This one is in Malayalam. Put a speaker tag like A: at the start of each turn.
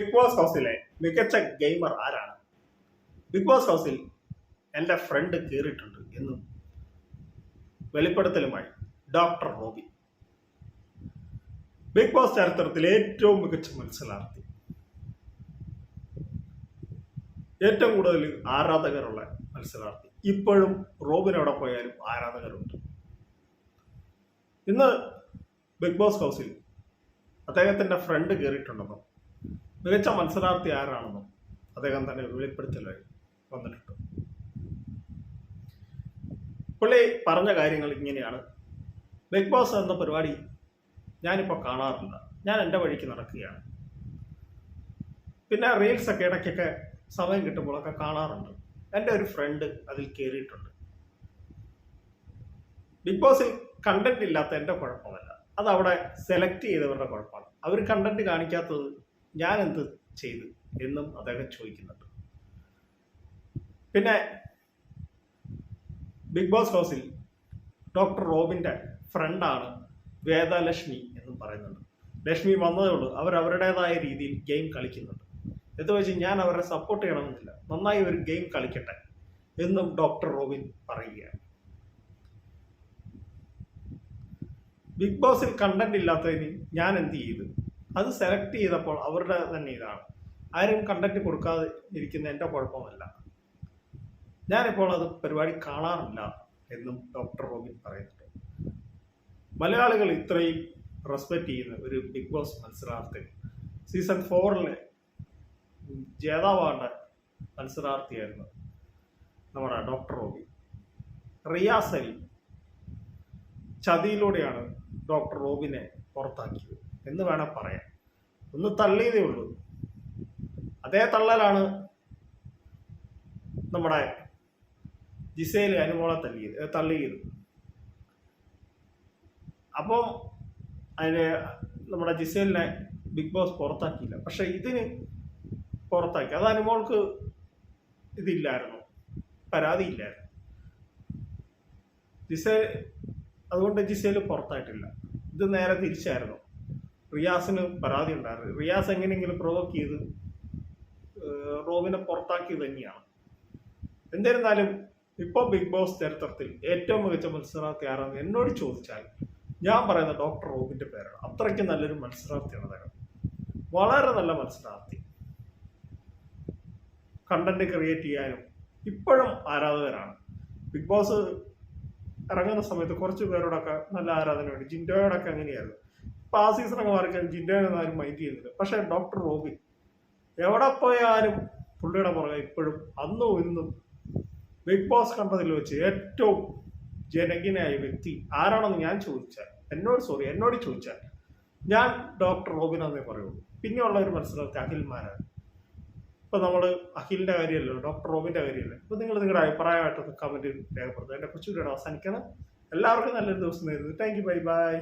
A: ബിഗ് ബോസ് ഹൗസിലെ മികച്ച ഗെയിമർ ആരാണ്? ബിഗ് ബോസ് ഹൗസിൽ എന്റെ ഫ്രണ്ട് കയറിയിട്ടുണ്ട് എന്നും വെളിപ്പെടുത്തലുമായി ഡോക്ടർ റോബി. ബിഗ് ബോസ് ചരിത്രത്തിലെ ഏറ്റവും മികച്ച മത്സരാർത്ഥി. ഏറ്റവും കൂടുതൽ ആരാധകരുള്ള മത്സരാർത്ഥി. ഇപ്പോഴും റോബിൻ എവിടെ പോയാലും ആരാധകരുണ്ട്. ഇന്ന് ബിഗ് ബോസ് ഹൗസിൽ അദ്ദേഹത്തിന്റെ ഫ്രണ്ട് കയറിയിട്ടുണ്ടെന്നും മികച്ച മത്സരാർത്ഥി ആരാണെന്നും അദ്ദേഹം തന്നെ വെളിപ്പെടുത്തലായി വന്നിട്ടുണ്ട്. പുള്ളി പറഞ്ഞ കാര്യങ്ങൾ ഇങ്ങനെയാണ്. ബിഗ് ബോസ് എന്ന പരിപാടി ഞാനിപ്പോൾ കാണാറില്ല ഞാൻ എന്റെ വഴിക്ക് നടക്കുകയാണ്. പിന്നെ റീൽസൊക്കെ ഇടയ്ക്കൊക്കെ സമയം കിട്ടുമ്പോഴൊക്കെ കാണാറുണ്ട്. എന്റെ ഒരു ഫ്രണ്ട് അതിൽ കയറിയിട്ടുണ്ട്. ബിഗ് ബോസിൽ കണ്ടന്റ് ഇല്ലാത്ത എന്റെ കുഴപ്പമല്ല. അത് അവിടെ സെലക്ട് ചെയ്തവരുടെ കുഴപ്പമാണ്. അവർ കണ്ടന്റ് കാണിക്കാത്തത് ഞാൻ എന്ത് ചെയ്തു എന്നും അദ്ദേഹം ചോദിക്കുന്നുണ്ട്. പിന്നെ ബിഗ് ബോസ് ഹൗസിൽ ഡോക്ടർ റോബിന്റെ ഫ്രണ്ടാണ് വേദലക്ഷ്മി എന്നും പറയുന്നുണ്ട്. ലക്ഷ്മി വന്നതേ ഉള്ളൂ. അവർ അവരുടേതായ രീതിയിൽ ഗെയിം കളിക്കുന്നുണ്ട്. എന്ന് വെച്ച് ഞാൻ അവരെ സപ്പോർട്ട് ചെയ്യണമെന്നില്ല. നന്നായി ഒരു ഗെയിം കളിക്കട്ടെ എന്നും ഡോക്ടർ റോബിൻ പറയുകയാണ്. ബിഗ് ബോസിൽ കണ്ടന്റ് ഇല്ലാത്തതിന് ഞാൻ എന്ത് ചെയ്തു? അത് സെലക്ട് ചെയ്തപ്പോൾ അവരുടെ തന്നെ ഇതാണ്. ആരും കണ്ടന്റ് കൊടുക്കാതെ ഇരിക്കുന്ന എന്റെ കുഴപ്പമല്ല. ഞാനിപ്പോൾ അത് പരിപാടി കാണാറില്ല എന്നും ഡോക്ടർ റോബിൻ പറയുന്നുണ്ട്. മലയാളികൾ ഇത്രയും റെസ്പെക്റ്റ് ചെയ്യുന്ന ഒരു ബിഗ് ബോസ് മത്സരാർത്ഥി സീസൺ ഫോറിലെ ജേതാവാണ്ട മത്സരാർത്ഥിയായിരുന്നു നമ്മുടെ ഡോക്ടർ റോബി റിയാസലി ചതിയിലൂടെയാണ് ഡോക്ടർ റോബിനെ പുറത്താക്കിയത്. എന്ന് വേണം പറയാൻ. ഒന്ന് തള്ളിയതേ ഉള്ളൂ. അതേ തള്ളലാണ് നമ്മുടെ ജിസയിൽ അനുമോളെ തള്ളിയത് തള്ളിയത്. അപ്പം അതിന് നമ്മുടെ ജിസേലിനെ ബിഗ് ബോസ് പുറത്താക്കിയില്ല. പക്ഷെ ഇതിന് പുറത്താക്കി. അത് അനുമോൾക്ക് ഇതില്ലായിരുന്നു. പരാതിയില്ലായിരുന്നു ജിസേൽ അതുകൊണ്ട് ജിസേൽ പുറത്തായിട്ടില്ല. ഇത് നേരെ തിരിച്ചായിരുന്നു. റിയാസിന് പരാതി ഉണ്ടായിരുന്നു. റിയാസ് എങ്ങനെയെങ്കിലും പ്രൊവോക്ക് ചെയ്ത് റോബിനെ പുറത്താക്കിയത് തന്നെയാണ്. എന്നിരുന്നാലും ഇപ്പോൾ ബിഗ് ബോസ് ചരിത്രത്തിൽ ഏറ്റവും മികച്ച മത്സരാർത്ഥി ആരാന്ന് എന്നോട് ചോദിച്ചാൽ ഞാൻ പറയുന്ന ഡോക്ടർ റോബിന്റെ പേരാണ്. അത്രയ്ക്ക് നല്ലൊരു മത്സരാർത്ഥിയാണ് അദ്ദേഹം. വളരെ നല്ല മത്സരാർത്ഥി. കണ്ടന്റ് ക്രിയേറ്റ് ചെയ്യാനും ഇപ്പോഴും ആരാധകരാണ്. ബിഗ് ബോസ് ഇറങ്ങുന്ന സമയത്ത് കുറച്ച് പേരോടൊക്കെ നല്ല ആരാധന ആരാധനയുണ്ട്. ജിൻഡോയോടൊക്കെ അങ്ങനെയായിരുന്നു ഇപ്പൊ ആ സീസണൊക്കെ മാറിക്കാൻ ജിൻഡോയൊന്നും ആരും മൈൻഡ് ചെയ്യുന്നില്ല. പക്ഷെ ഡോക്ടർ റോബിൻ എവിടെ പോയാലും പുള്ളിയുടെ പുറകെ ഇപ്പോഴും അന്നും ഇന്നും ബിഗ് ബോസ് കണ്ടതിൽ വെച്ച് ഏറ്റവും ജനകീയനായ വ്യക്തി ആരാണെന്ന് ഞാൻ ചോദിച്ചാൽ എന്നോട് സോറി എന്നോട് ചോദിച്ചാൽ ഞാൻ ഡോക്ടർ റോബിൻ എന്നേ പറയുള്ളൂ. പിന്നെയുള്ള ഒരു മനസ്സിലാക്കി അഖിൽമാരാണ്. ഇപ്പൊ നമ്മൾ അഖിലിന്റെ കാര്യമല്ലോ ഡോക്ടർ റോബിന്റെ കാര്യമല്ലേ? ഇപ്പൊ നിങ്ങൾ നിങ്ങളുടെ അഭിപ്രായമായിട്ടൊന്ന് കമന്റ് രേഖപ്പെടുത്തുക. കൊച്ചു വീഡിയോ അവസാനിക്കണം. എല്ലാവർക്കും നല്ലൊരു ദിവസം നേരുന്നു. Thank you bye bye